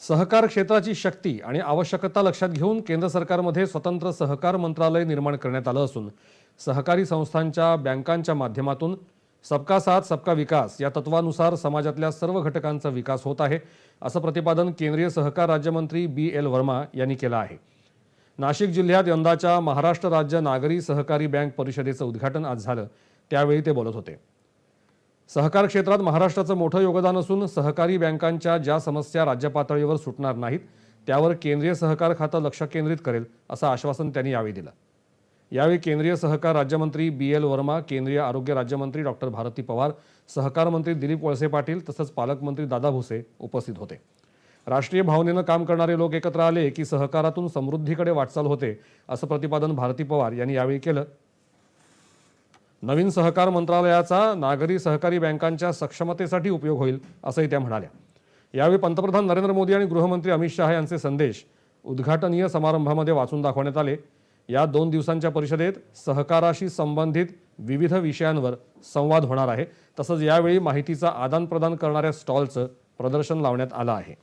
सहकार क्षेत्राची शक्ती आणि आवश्यकता लक्षात घेऊन केंद्र सरकारमध्ये स्वतंत्र सहकार मंत्रालय निर्माण करण्यात आलं असून सहकारी संस्थांच्या बँकांच्या माध्यमातून सबका साथ सबका विकास या तत्वानुसार समाजातल्या सर्व घटकांचा विकास होत आहे असं प्रतिपादन केंद्रीय सहकार राज्यमंत्री बी एल वर्मा यांनी केलं आहे. नाशिक जिल्ह्यात यंदाच्या महाराष्ट्र राज्य नागरी सहकारी बँक परिषदेचं उद्घाटन आज झालं त्यावेळी ते बोलत होते. सहकार क्षेत्रात महाराष्ट्राचं मोठं योगदान असून सहकारी बँकांच्या ज्या समस्या राज्य पातळीवर सुटणार नाहीत त्यावर केंद्रीय सहकार खातं लक्ष केंद्रित करेल असं आश्वासन त्यांनी यावेळी दिलं. यावेळी केंद्रीय सहकार राज्यमंत्री बी एल वर्मा केंद्रीय आरोग्य राज्यमंत्री डॉक्टर भारती पवार सहकार मंत्री दिलीप वळसे पाटील तसंच पालकमंत्री दादा भुसे उपस्थित होते. राष्ट्रीय भावनेनं काम करणारे लोक एकत्र आले की सहकारातून समृद्धीकडे वाटचाल होते असं प्रतिपादन भारती पवार यांनी यावेळी केलं. नवीन सहकार मंत्रालयाचा नागरी सहकारी बँकांच्या सक्षमतेसाठी उपयोग होईल असंही त्या म्हणाल्या. यावेळी पंतप्रधान नरेंद्र मोदी आणि गृहमंत्री अमित शहा यांचे संदेश उद्घाटनीय समारंभामध्ये वाचून दाखवण्यात आले. या दोन दिवसांच्या परिषदेत सहकाराशी संबंधित विविध विषयांवर संवाद होणार आहे. तसंच यावेळी माहितीचा आदानप्रदान करणाऱ्या स्टॉलचं प्रदर्शन लावण्यात आलं आहे.